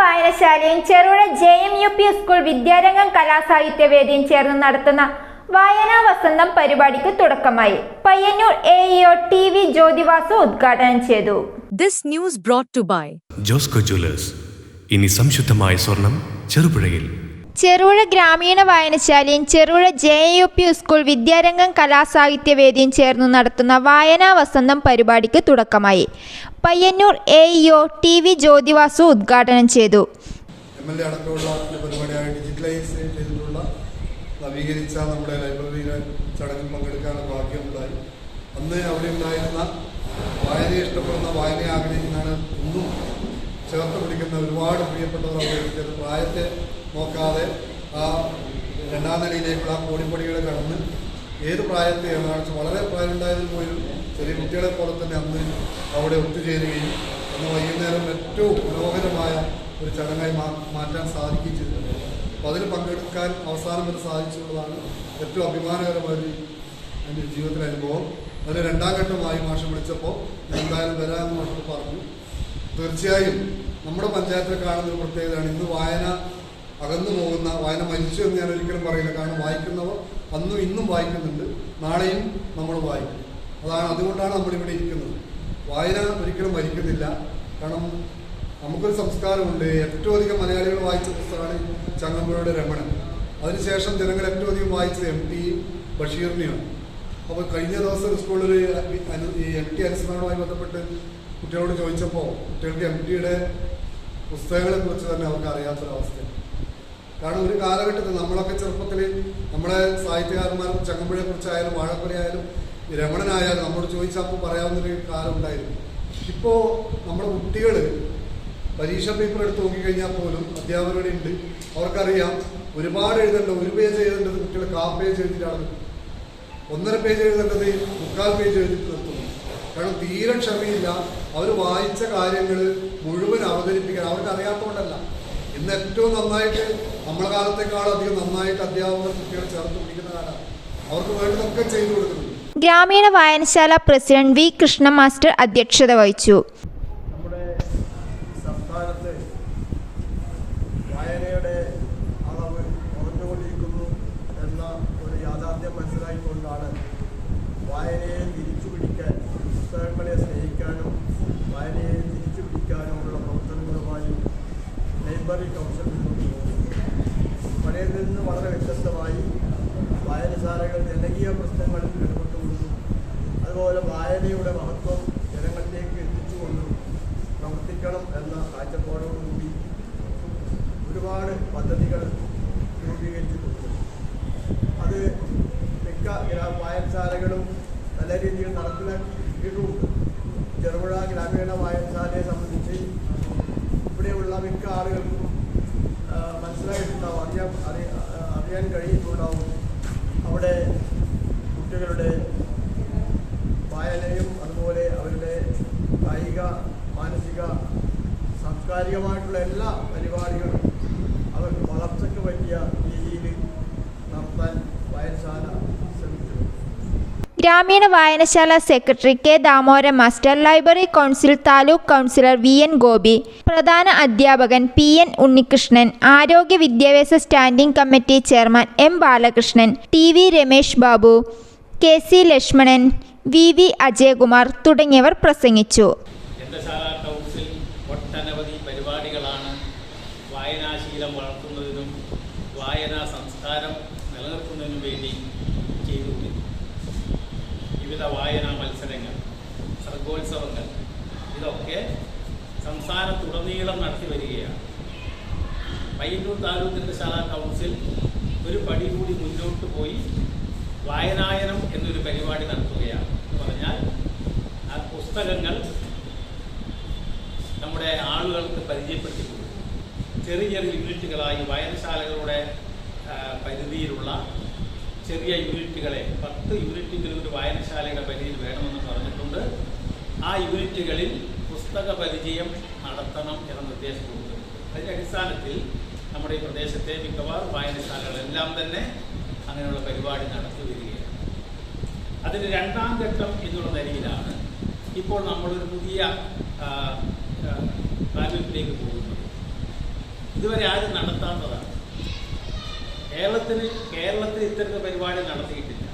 വായനശാലയും Cherupuzha J M U P school Vidyarangam കലാസാഹിത്യവേദിയും ചേർന്ന് നടത്തുന്ന വായനാ വസന്തം പരിപാടിക്ക് തുടക്കമായി. Payyanur A EO T V Jyothivasu ഉദ്ഘാടനം ചെയ്തു. This news brought to by Josco jewellers. ഇനി സംശുദ്ധമായ സ്വർണം ചെറുപുഴയിൽ. ചെറുപുഴ ഗ്രാമീണ വായനശാലയും Cherupuzha J U P school Vidyarangam കലാസാഹിത്യവേദിയും ചേർന്ന് നടത്തുന്ന വായനാ വസന്തം പരിപാടിക്ക് തുടക്കമായി. Payyanur A EO T V Jyothivasu ഉദ്ഘാടനം ചെയ്തു. നവീകരിച്ച നമ്മുടെ ഭാഗ്യമുണ്ടായി അവിടെ ഉണ്ടായിരുന്ന ഇഷ്ടപ്പെടുന്ന ചേർത്ത് പിടിക്കുന്ന ഒരുപാട് പ്രിയപ്പെട്ടവർ പ്രായത്തെ നോക്കാതെ ആ രണ്ടാം നിലയിലേക്കുള്ള ആ കോടിപ്പടികൾ കടന്ന് ഏത് പ്രായത്തെ എന്നാണ് വളരെ പ്രായമുണ്ടായതിൽ പോലും ചെറിയ കുട്ടികളെ പോലെ തന്നെ അന്ന് അവിടെ ഒത്തുചേരുകയും അന്ന് വൈകുന്നേരം ഏറ്റവും മനോഹരമായ ഒരു ചടങ്ങായി മാറ്റാൻ സാധിക്കുകയും ചെയ്തിട്ടുണ്ട്. അപ്പോൾ അതിൽ പങ്കെടുക്കാൻ അവസാനം വരെ സാധിച്ചുള്ളതാണ് ഏറ്റവും അഭിമാനകരമായ ഒരു എന്റെ ജീവിതത്തിലെ അനുഭവം. അതിന് രണ്ടാം ഘട്ടമായി മാഷം വിളിച്ചപ്പോൾ എന്തായാലും വരാമെന്ന് മാഷ് പറഞ്ഞു. തീർച്ചയായും നമ്മുടെ പഞ്ചായത്തിൽ കാണുന്ന ഒരു പ്രത്യേകതയാണ് ഇന്ന് വായന അകന്നു പോകുന്ന വായന മരിച്ചു എന്ന് ഞാൻ ഒരിക്കലും പറയില്ല. കാരണം വായിക്കുന്നവർ അന്നും ഇന്നും വായിക്കുന്നുണ്ട്. നാളെയും നമ്മൾ വായിക്കും. അതാണ് അതുകൊണ്ടാണ് നമ്മളിവിടെ ഇരിക്കുന്നത്. വായന ഒരിക്കലും മരിക്കുന്നില്ല. കാരണം നമുക്കൊരു സംസ്കാരമുണ്ട്. ഏറ്റവും അധികം മലയാളികൾ വായിച്ച പുസ്തകമാണ് ചങ്ങമ്പുഴയുടെ രമണൻ. അതിനുശേഷം ജനങ്ങൾ ഏറ്റവും അധികം വായിച്ചത് എം ടി ബഷീറിനെയാണ്. അപ്പോൾ കഴിഞ്ഞ ദിവസം സ്കൂളിൽ എം ടി അനുസ്മരണവുമായി ബന്ധപ്പെട്ട് കുട്ടികളോട് ചോദിച്ചപ്പോൾ കുട്ടികൾക്ക് എം ടിയുടെ പുസ്തകങ്ങളെ കുറിച്ച് തന്നെ അവർക്ക് അറിയാത്തൊരവസ്ഥയാണ്. കാരണം ഒരു കാലഘട്ടത്തിൽ നമ്മളൊക്കെ ചെറുപ്പത്തിൽ നമ്മുടെ സാഹിത്യകാരന്മാർ ചങ്ങമ്പുഴയെ കുറിച്ചായാലും വാഴക്കുലയായാലും രമണനായാലും നമ്മോട് ചോദിച്ചപ്പോൾ പറയാവുന്നൊരു കാലം ഉണ്ടായിരുന്നു. ഇപ്പോൾ നമ്മുടെ കുട്ടികൾ പരീക്ഷ പേപ്പർ എടുത്ത് നോക്കിക്കഴിഞ്ഞാൽ പോലും അധ്യാപകരുടെ ഉണ്ട്. അവർക്കറിയാം ഒരുപാട് എഴുതേണ്ട ഒരു പേജ് എഴുതേണ്ടത് കുട്ടികൾ കാ പേജ് എഴുതിയിട്ടാണ്. ഒന്നര പേജ് എഴുതേണ്ടത് മുക്കാൽ പേജ് എഴുതിയിട്ട് നിർത്തുന്നു. കാരണം തീരെ ക്ഷമയില്ല. അവർ വായിച്ച കാര്യങ്ങൾ മുഴുവൻ അവതരിപ്പിക്കാൻ അവർക്ക് അറിയാത്തതുകൊണ്ടല്ല. ഇന്ന് ഏറ്റവും നന്നായിട്ട് നമ്മളെ കാലത്തെക്കാളും അധികം നന്നായിട്ട് അധ്യാപകർ കുട്ടികളെ ചേർത്ത് പിടിക്കുന്ന കാലമാണ്. അവർക്ക് വേണ്ടതൊക്കെ ചെയ്തു കൊടുക്കുന്നുണ്ട് ഗ്രാമീണ വായനശാല പ്രസിഡന്റ് വി കൃഷ്ണ മാസ്റ്റർ അധ്യക്ഷത വഹിച്ചു. നമ്മുടെ സംസ്ഥാനത്ത് വായനയുടെ അളവ് കുറഞ്ഞുകൊണ്ടിരിക്കുന്നു എന്ന ഒരു യാഥാർത്ഥ്യം മനസ്സിലായിക്കൊണ്ടാണ് വായനയെ തിരിച്ചു പിടിക്കാൻ പുസ്തകങ്ങളെ സ്നേഹിക്കാനും വായനയെ തിരിച്ചു പിടിക്കാനുമുള്ള പ്രവർത്തനങ്ങളുമായി ലൈബ്രറി കൗൺസിൽ നിന്ന് വളരെ വ്യത്യസ്തമായി വായനശാലകൾ ജനകീയ പ്രശ്നങ്ങളിൽ ഇടപെട്ടുകൊണ്ടും അതുപോലെ വായനയുടെ മഹത്വം ജനങ്ങളിലേക്ക് എത്തിച്ചുകൊണ്ടും പ്രവർത്തിക്കണം എന്ന കാഴ്ചപ്പാടോടുകൂടി ഒരുപാട് പദ്ധതികൾ രൂപീകരിച്ചിട്ടുണ്ട്. അത് മിക്ക വായനശാലകളും നല്ല രീതിയിൽ നടപ്പിലാക്കിയിട്ടുണ്ട്. ചെറുപുഴ ഗ്രാമീണ വായനശാലയെ സംബന്ധിച്ച് ഇവിടെയുള്ള മിക്ക ആളുകൾക്കും മനസ്സിലായിട്ടുണ്ടാവും അറിയാം അറിയ. അറിയാൻ കഴിയിട്ടുണ്ടാവും അവിടെ കുട്ടികളുടെ വായനയും അതുപോലെ അവരുടെ കായിക മാനസിക സാംസ്കാരികമായിട്ടുള്ള എല്ലാ പരിപാടികളും അവർക്ക് വളർച്ചയ്ക്ക് പറ്റിയ രീതിയിൽ നടത്താൻ വായനശാല ശ്രമിച്ചു ഗ്രാമീണ വായനശാല secretary K Damodaran master library council taluk councillor V N Gopi പ്രധാന അധ്യാപകൻ പി എൻ ഉണ്ണികൃഷ്ണൻ ആരോഗ്യ വിദ്യാഭ്യാസ standing committee chairman M Balakrishnan T V Ramesh Babu K C Lakshmanan V V Ajayakumar തുടങ്ങിയവർ പ്രസംഗിച്ചു ഗ്രന്ഥശാല കൗൺസിൽ ഒട്ടനവധി പരിപാടികളാണ് വായനാശീലം വളർത്തുന്നതിനും വായനാ സംസ്കാരം നിലനിർത്തുന്നതിനും വേണ്ടി ചെയ്തുകൊണ്ടിരിക്കുന്നത് വിവിധ വായനാ മത്സരങ്ങൾ സർഗോത്സവങ്ങൾ ഇതൊക്കെ സംസ്ഥാനത്തുടനീളം നടത്തി വരികയാണ്. പയ്യന്നൂർ താലൂക്ക് ഗ്രന്ഥശാല കൗൺസിൽ ഒരു പടി കൂടി മുന്നോട്ട് പോയി വായനായനം എന്നൊരു പരിപാടി നടത്തുകയാണ്. എന്ന് പറഞ്ഞാൽ ആ പുസ്തകങ്ങൾ നമ്മുടെ ആളുകൾക്ക് പരിചയപ്പെടുത്തി കൊടുക്കും ചെറിയ ചെറിയ യൂണിറ്റുകളായി വായനശാലകളുടെ പരിധിയിലുള്ള ചെറിയ യൂണിറ്റുകളെ പത്ത് യൂണിറ്റുകൾ ഒരു വായനശാലയുടെ പരിധിയിൽ വേണമെന്ന് പറഞ്ഞിട്ടുണ്ട്. ആ യൂണിറ്റുകളിൽ പുസ്തക പരിചയം നടത്തണം എന്ന നിർദ്ദേശമുണ്ട്. അതിന്റെ അടിസ്ഥാനത്തിൽ നമ്മുടെ ഈ പ്രദേശത്തെ മിക്കവാറും വായനശാലകളെല്ലാം തന്നെ അങ്ങനെയുള്ള പരിപാടി നടത്തി വരികയാണ്. രണ്ടാം ഘട്ടം എന്നുള്ള നിലയിലാണ് ഇപ്പോൾ നമ്മളൊരു പുതിയ പ്രാരംഭത്തിലേക്ക് പോകുന്നത്. ഇതുവരെ ആരും നടത്താത്തതാണ്. കേരളത്തിന് കേരളത്തിൽ ഇത്തരത്തിൽ പരിപാടി നടത്തിയിട്ടില്ല.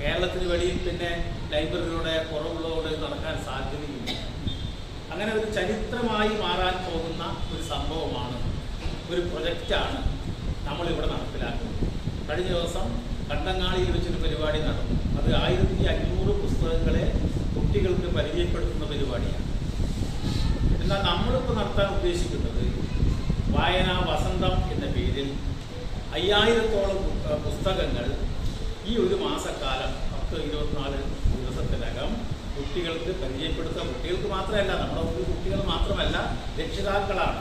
കേരളത്തിന് വെളിയിൽ പിന്നെ ലൈബ്രറിയുടെ കുറവുള്ളതോട് നടക്കാൻ സാധ്യതയില്ല. അങ്ങനെ ഒരു ചരിത്രമായി മാറാൻ പോകുന്ന ഒരു സംഭവമാണ് ഒരു പ്രൊജക്റ്റാണ് നമ്മളിവിടെ നടപ്പിലാക്കുന്നത്. കഴിഞ്ഞ ദിവസം കണ്ടങ്ങാളിയിൽ വെച്ചൊരു പരിപാടി നടന്നു. അത് ആയിരത്തി അഞ്ഞൂറ് പുസ്തകങ്ങളെ കുട്ടികൾക്ക് പരിചയപ്പെടുത്തുന്ന പരിപാടിയാണ്. എന്നാൽ നമ്മളിപ്പോൾ നടത്താൻ ഉദ്ദേശിക്കുന്നത് വായനാ വസന്തം എന്ന പേരിൽ അയ്യായിരത്തോളം പുസ്തകങ്ങൾ ഈ ഒരു മാസക്കാലം പത്ത് ഇരുപത്തിനാല് ദിവസത്തിനകം കുട്ടികൾക്ക് പരിചയപ്പെടുത്താൻ കുട്ടികൾക്ക് മാത്രമല്ല നമ്മുടെ ഒരു കുട്ടികൾ മാത്രമല്ല രക്ഷിതാക്കളാണ്.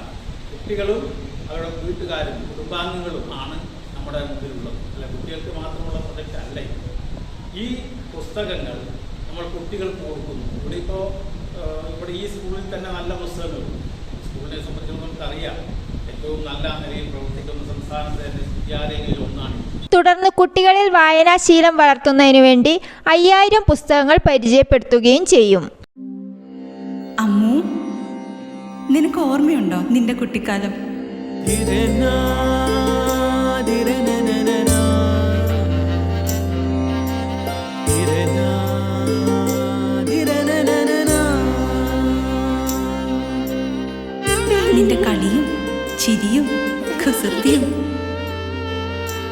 കുട്ടികളും അവരുടെ വീട്ടുകാരും കുടുംബാംഗങ്ങളും ആണ് നമ്മുടെ മുമ്പിലുള്ളത്. അല്ല കുട്ടികൾക്ക് മാത്രമുള്ള പ്രൊജക്റ്റ് അല്ല ഈ പുസ്തകങ്ങൾ നമ്മൾ കുട്ടികൾക്ക് കൊടുക്കുന്നു. ഇവിടെ ഇപ്പോൾ ഇവിടെ ഈ സ്കൂളിൽ തന്നെ നല്ല പുസ്തകങ്ങളുണ്ട്. സ്കൂളിനെ സംബന്ധിച്ചിടത്തോളം നമുക്കറിയാം. ഏറ്റവും നല്ല നിലയിൽ പ്രവർത്തിക്കുന്ന സംസ്ഥാനത്തെ തന്നെ തുടർന്ന് കുട്ടികളിൽ വായനാശീലം വളർത്തുന്നതിനു വേണ്ടി അയ്യായിരം പുസ്തകങ്ങൾ പരിചയപ്പെടുത്തുകയും ചെയ്യും. അമ്മു നിനക്ക് ഓർമ്മയുണ്ടോ നിന്റെ കുട്ടിക്കാലം? നിന്റെ കളിയും ചിരിയും കുസൃതിയും